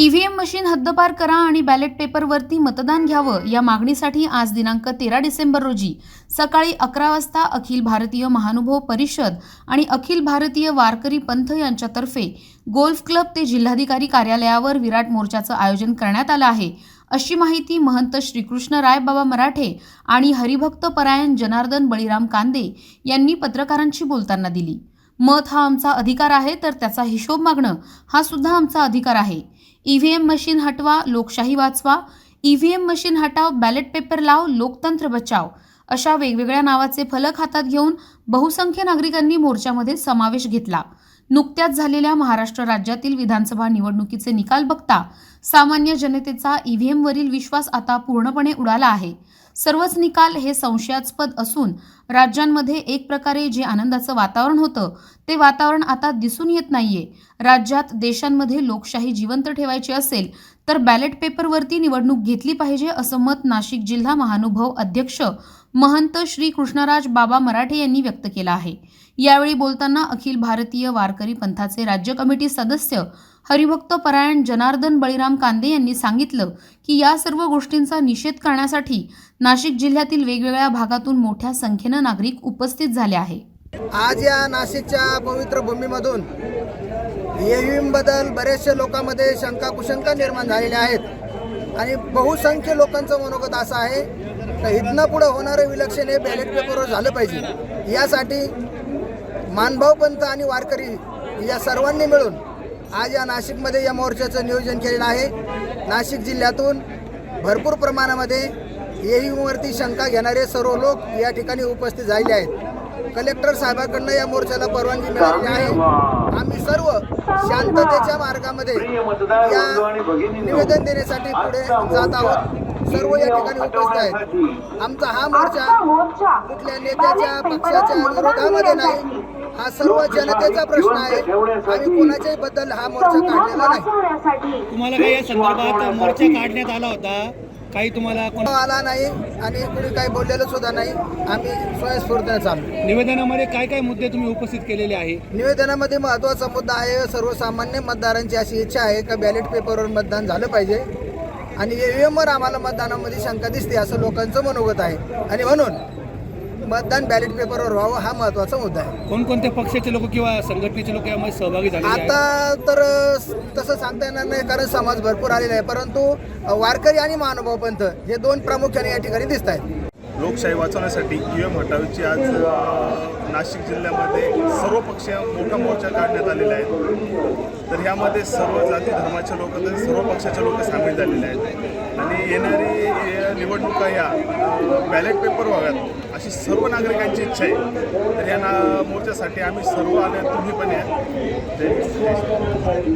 EVM machine हद्दपार करा आणि बॅलेट पेपरवरती मतदान घ्यावं या मागणीसाठी आज दिनांक तेरा डिसेंबर रोजी सकाळी अकरा वाजता अखिल भारतीय महानुभव परिषद आणि अखिल भारतीय वारकरी पंथ यांच्यातर्फे गोल्फ क्लब ते जिल्हाधिकारी कार्यालयावर विराट मोर्चाचं आयोजन करण्यात आलं आहे. अशी माहिती महंत श्रीकृष्ण राय बाबा मराठे आणि हरिभक्त परायण जनार्दन बळीराम कांदे यांनी पत्रकारांशी बोलताना दिली. मत हा आमचा अधिकार आहे तर त्याचा हिशोब मागणं हा सुद्धा आमचा अधिकार आहे. ईव्हीएम मशीन हटवा लोकशाही वाचवा. ईव्हीएम मशीन हटाव बॅलेट पेपर लाव लोकतंत्र बचाव. अशा वेगवेगळ्या नावाचे फलक हातात घेऊन बहुसंख्य नागरिकांनी मोर्चामध्ये समावेश घेतला. नुकत्याच झालेल्या महाराष्ट्र राज्यातील विधानसभा निवडणुकीचे निकाल बघता सामान्य जनतेचा ईव्हीएमवरील विश्वास आता पूर्णपणे उडाला आहे. सर्वच निकाल हे संशयास्पद असून राज्यांमध्ये एक प्रकारे जे आनंदाचं वातावरण होतं ते वातावरण आता दिसून येत नाहीये. राज्यात देशांमध्ये लोकशाही जिवंत ठेवायची असेल तर बॅलेट पेपरवरती निवडणूक घेतली पाहिजे असं मत नाशिक जिल्हा महानुभव अध्यक्ष महंत श्री कृष्णराज बाबा मराठे यांनी व्यक्त केलं आहे. यावेळी बोलताना अखिल भारतीय वारकरी पंथाचे राज्य कमिटी सदस्य हरिभक्त परायण जनार्दन बळीराम कांदे यांनी सांगितलं की या सर्व गोष्टींचा निषेध करण्यासाठी नाशिक जिल्ह्यातील वेगवेगळ्या भागातून मोठ्या संख्येनं नागरिक उपस्थित झाले आहे. आज या नाशिकच्या पवित्र भूमीमधून बदलबद्दल लोकांमध्ये शंका कुशंका निर्माण झालेल्या आहेत. आणि बहुसंख्य लोकांचं मनोगत असं आहे तर इथनं पुढं होणारं विलक्षण हे बॅलेट पेपरवर झालं पाहिजे. यासाठी मानभाव पंत आणि वारकरी या सर्वांनी मिळून आज या नाशिकमध्ये या मोर्चाचं नियोजन केलेलं आहे. नाशिक जिल्ह्यातून भरपूर प्रमाणामध्ये येईवरती शंका घेणारे सर्व लोक या ठिकाणी उपस्थित झालेले आहेत. कलेक्टर साहेबाकडनं या मोर्चाला परवानगी मिळालेली आहे. आम्ही सर्व शांततेच्या मार्गामध्ये या निवेदन देण्यासाठी पुढे जात आहोत. सर्व या ठिकाणी उपस्थित आहेत. आमचा हा मोर्चा कुठल्या नेत्याच्या पक्षाच्या विरोधामध्ये नाही. हा सर्व जनतेचा प्रश्न आहे आम्ही कोणाच्याही बद्दल हा मोर्चा काढलेला नाही. तुम्हाला काही या संदर्भात मोर्चा काढण्यात आला होता? काही तुम्हाला कोण आला नाही आणि कुणी काही बोललेलं सुद्धा नाही. आम्ही स्वयंस्फूर्तीने चाललो. निवेदनामध्ये काय काय मुद्दे तुम्ही उपस्थित केलेले आहे? निवेदनामध्ये महत्त्वाचा मुद्दा आहे सर्वसामान्य मतदारांची अशी इच्छा आहे का बॅलेट पेपरवर मतदान झालं पाहिजे? आणि ईव्हीएमवर आम्हाला मतदानामध्ये शंका दिसते असं लोकांचं मनोगत आहे. आणि म्हणून मतदान बॅलेट पेपरवर व्हावं हा महत्त्वाचा मुद्दा आहे. कोणकोणत्या पक्षाचे लोक किंवा संघटनेचे लोक यामध्ये सहभागी झाले आहेत? आता तर तसं सांगता येणार नाही कारण समाज भरपूर आलेला आहे. परंतु वारकरी आणि महानुभाव पंथ हे दोन प्रामुख्याने या ठिकाणी दिसत आहेत. लोकशाही वाचवण्यासाठी ई एम हटावीची आज नाशिक जिल्ह्यामध्ये सर्व पक्षीय मोठा मोर्चा काढण्यात आलेला आहे तर ह्यामध्ये सर्व जाती धर्माचे लोक सर्व पक्षाचे लोक सामील झालेले आहेत. आणि येणारी निवडणुका या बॅलेट पेपर व्हाव्यात अशी सर्व नागरिकांची इच्छा आहे. तर या ना मोर्चासाठी आम्ही सर्व आले तुम्ही पण या.